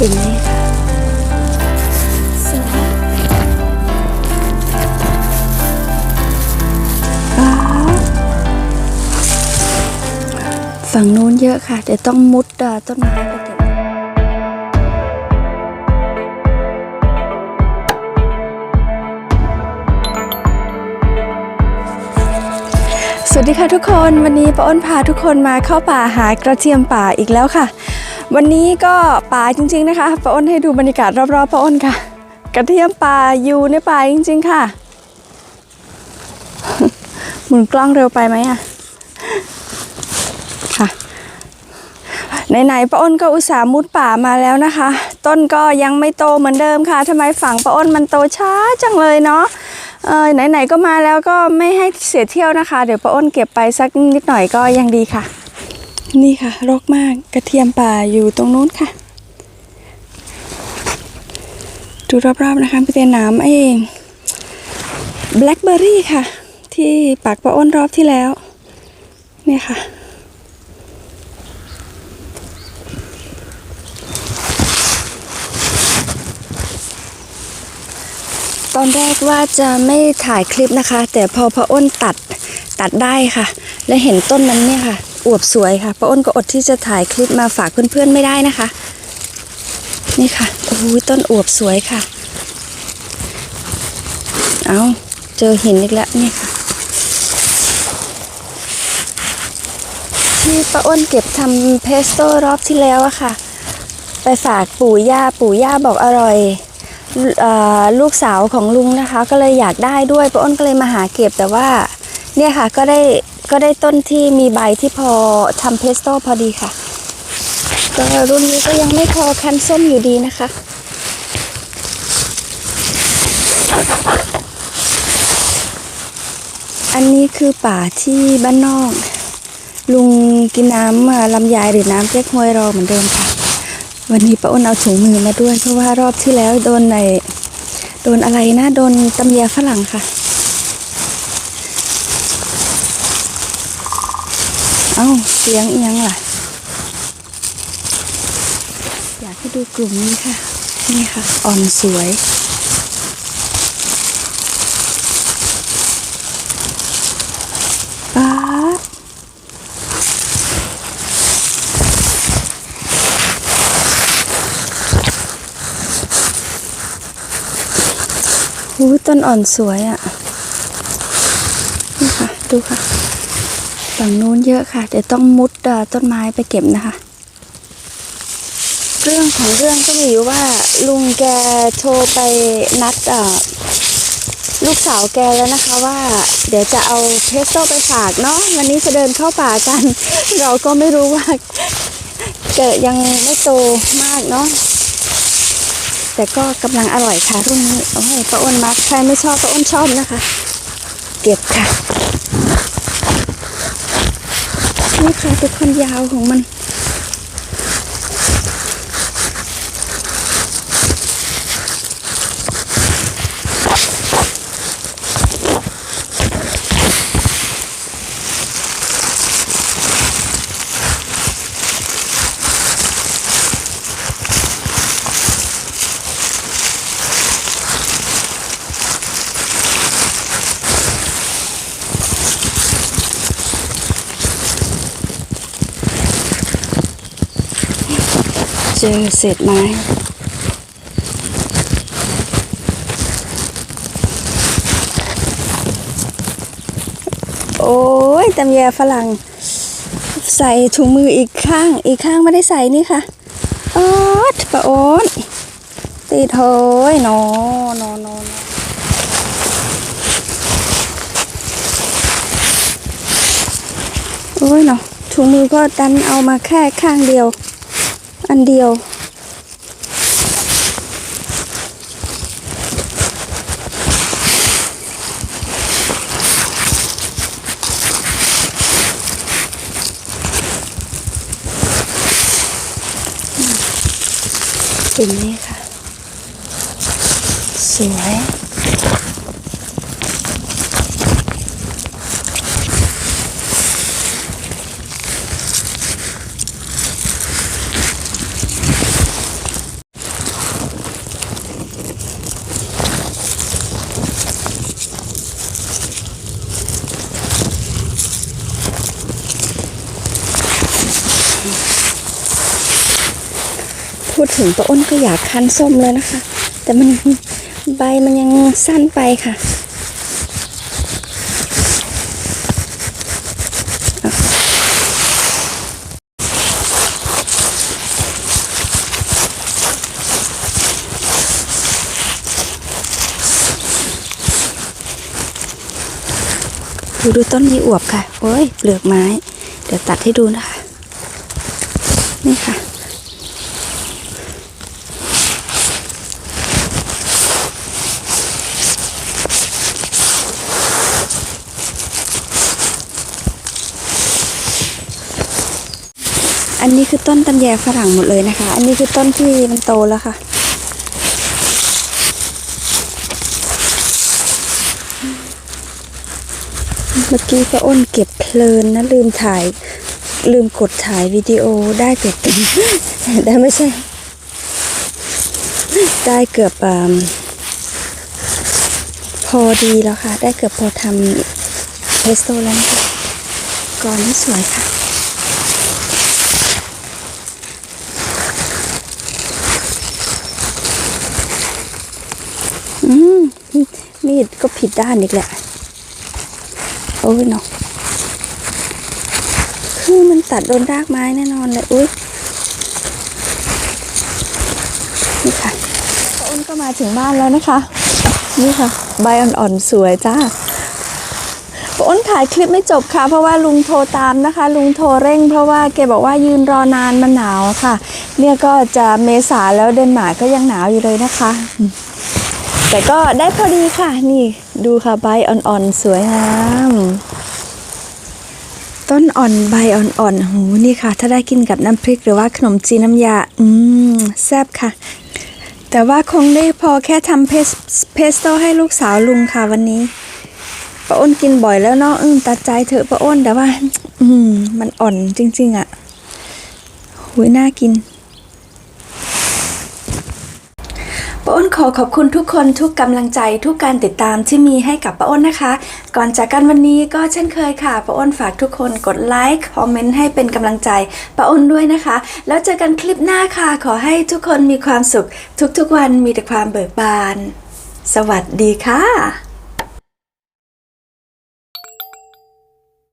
เห็นไหมคะสวยฝั่งนู้นเยอะค่ะ เดี๋ยวต้องมุดต้นไม้ไปเก็บสวัสดีค่ะทุกคนวันนี้ป้าอ้นพาทุกคนมาเข้าป่าหากระเทียมป่าอีกแล้วค่ะ วันนี้ก็ป่าจริง ๆนะคะป้าอ้นให้ดูบรรยากาศรอบๆป้าอ้นค่ะ กระเทียมป่าอยู่ในป่าจริง ๆ ค่ะ หมุนกล้องเร็วไปไหมอะค่ะไหนๆป้าอ้นก็อุตส่าห์มุดป่ามาแล้วนะคะ ต้นก็ยังไม่โตเหมือนเดิมค่ะทำไมฝั่งป้าอ้นมันโตช้าจังเลยเนาะเออไหนๆก็มาแล้วก็ไม่ให้เสียเที่ยวนะคะ เดี๋ยวป้าอ้นเก็บไปสักนิดหน่อยก็ยังดีค่ะ นี่ค่ะ รกมากกระเทียมป่าอยู่ตรงนู้นค่ะ ดูรอบๆนะคะพี่เตน้ำเองแบล็คเบอร์รี่ค่ะ ที่ปากป้าอ้นรอบที่แล้ว เนี่ยค่ะ ตอนแรกว่าจะไม่ถ่ายคลิปนะคะ แต่พอพระอ้นตัดตัดได้ค่ะ และเห็นต้นมันเนี่ยค่ะ อวบสวยค่ะพระอ้นก็อดที่จะถ่ายคลิปมาฝากเพื่อนๆไม่ได้นะคะ นี่ค่ะโอ้โหต้นอวบสวยค่ะ เอาเจอหินอีกแล้วนี่ค่ะ ที่ป้าอ้นเก็บทำเพสโต้รอบที่แล้วอะค่ะ ไปฝากปู่ย่าปู่ย่าบอกอร่อยลูกสาวของลุงนะคะ ก็เลยอยากได้ด้วยป้าอ้นก็เลยมาหาเก็บแต่ว่าเนี่ยค่ะก็ได้ ก็ได้ต้นที่มีใบที่พอทำเพสโต้พอดีค่ะ ก็รุ่นนี้ก็ยังไม่พอคันส้มอยู่ดีนะคะ อันนี้คือป่าที่บ้านนอก ลุงกินน้ำลำไยหรือน้ำเก๊กฮวยรอเหมือนเดิมค่ะ วันนี้ป้าอ้นเอาถุงมือมาด้วย เพราะว่ารอบที่แล้วโดนในโดนอะไรนะ โดนตำแยฝรั่งค่ะ เอ้าเสียงเอียงล่ะ อยากให้ดูกลุ่มนี้ค่ะ นี่ค่ะ อ่อนสวย ป๊าหูต้นอ่อนสวยอะ่ะ นี่ค่ะ ดูค่ะ ฝั่งนู้นเยอะค่ะเดี๋ยวต้องมุดต้นไม้ไปเก็บนะคะ เรื่องของเรื่องก็มีอยู่ว่าลุงแกโทรไปนัดลูกสาวแกแล้วนะคะว่า เดี๋ยวจะเอาเพสโต้ไปฝากเนาะวันนี้จะเดินเข้าป่ากัน เราก็ไม่รู้ว่าเกิดยังไม่โตมากเนาะแต่ก็กำลังอร่อยค่ะรุ่นนี้โอ้ยป้าอ้นมักใครไม่ชอบป้าอ้นชอบนะคะ เก็บค่ะ นี่ค่ะทุกคนยาวของมัน เจอเศษไม้โอ้ยตำแยฝรั่ง ใส่ถุงมืออีกข้าง อีกข้างไม่ได้ใส่นี่ค่ะออดปะโอนติดโหยนอนอนอนโอ้ยเนาะถุงมือก็ดันเอามาแค่ข้างเดียว อันเดียว เป็นนี่ค่ะ สวย พูดถึงป้าอ้นก็อยากคั้นส้มแล้วนะคะ แต่มันใบมันยังสั้นไปค่ะดูดูต้นนี้อวบค่ะ โอ้ยเปลือกไม้ เดี๋ยวตัดให้ดูนะคะ นี่ค่ะ อันนี้คือต้นตำแยฝรั่งหมดเลยนะคะ อันนี้คือต้นที่มันโตแล้วค่ะ เมื่อกี้ก็อ้นเก็บเพลินนะลืมถ่ายลืมกดถ่ายวิดีโอได้เกือบได้ไม่ใช่ ได้เกือบอพอดีแล้วค่ะ ได้เกือบพอทำเพสโต้แล้วนะคะก่อนนี้สวยค่ะ อืมมีด ก็ผิดด้านอีกแหละ โอ้ยเนาะคือมันตัดโดนรากไม้แน่นอนเลย อุ้ยนี่ค่ะป้าอ้นก็มาถึงบ้านแล้วนะคะ นี่ค่ะ ใบอ่อนๆสวยจ้าป้าอ้นถ่ายคลิปไม่จบค่ะ เพราะว่าลุงโทรตามนะคะ ลุงโทรเร่ง เพราะว่าแกบอกว่ายืนรอนานมันหนาวค่ะ เนี่ยก็จะเมษาแล้วเดนมาร์กก็ยังหนาวอยู่เลยนะคะ แต่ก็ได้พอดีค่ะ นี่ดูค่ะใบอ่อนๆ สวยงามต้นอ่อนใบอ่อนๆหูนี่ค่ะ ถ้าได้กินกับน้ำพริกหรือว่าขนมจีนน้ำยา อืม แซ่บค่ะ แต่ว่าคงได้พอแค่ทำเพสเพสโต้ให้ลูกสาวลุงค่ะวันนี้ป้าอ้นกินบ่อยแล้วเนาะอืมตัดใจเถอะป้าอ้นแต่ว่า อืม มันอ่อนจริง ๆอะหุยน่ากิน ป้าอ้นขอขอบคุณทุกคนทุกกำลังใจทุกการติดตามที่มีให้กับป้าอ้นนะคะ ก่อนจากกันวันนี้ก็เช่นเคยค่ะป้าอ้นฝากทุกคนกดไลค์คอมเมนต์ให้เป็นกำลังใจป้าอ้นด้วยนะคะ แล้วเจอกันคลิปหน้าค่ะ ขอให้ทุกคนมีความสุข ทุกๆวันมีแต่ความเบิกบาน สวัสดีค่ะ